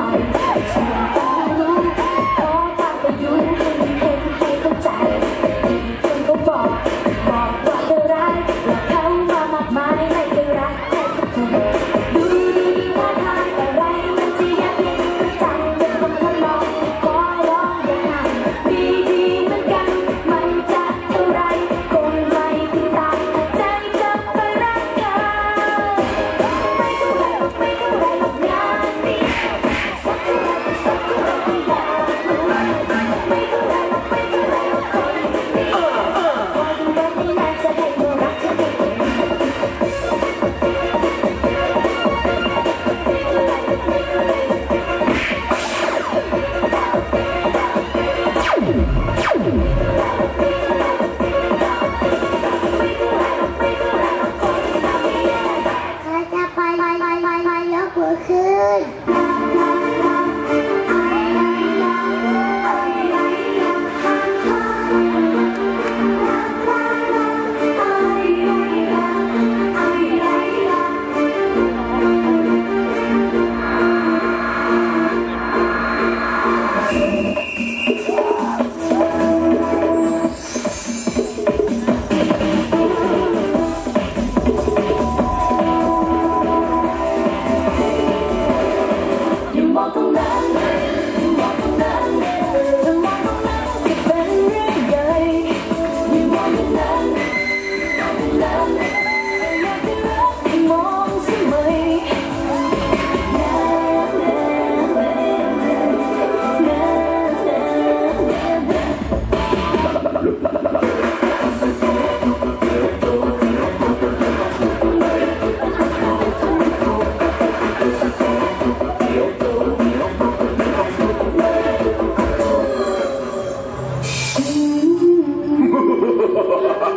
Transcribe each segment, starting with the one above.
Bye.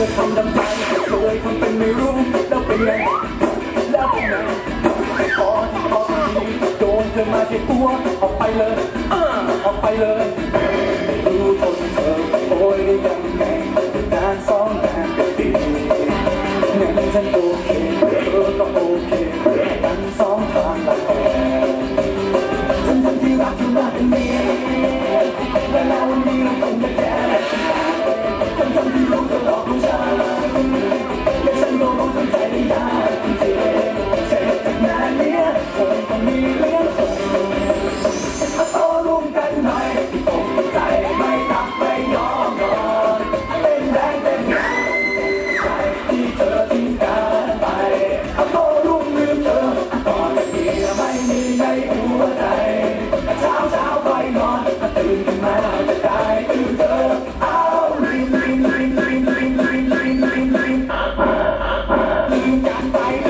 จะทำดำใจรวยทำเป็นไม่รู้แล้วเป็นไงแล้วเป็นไงพอที่พอที่โดนเธอมาเสียตัวออกไปเลยออกไปเลย Thank. Bye.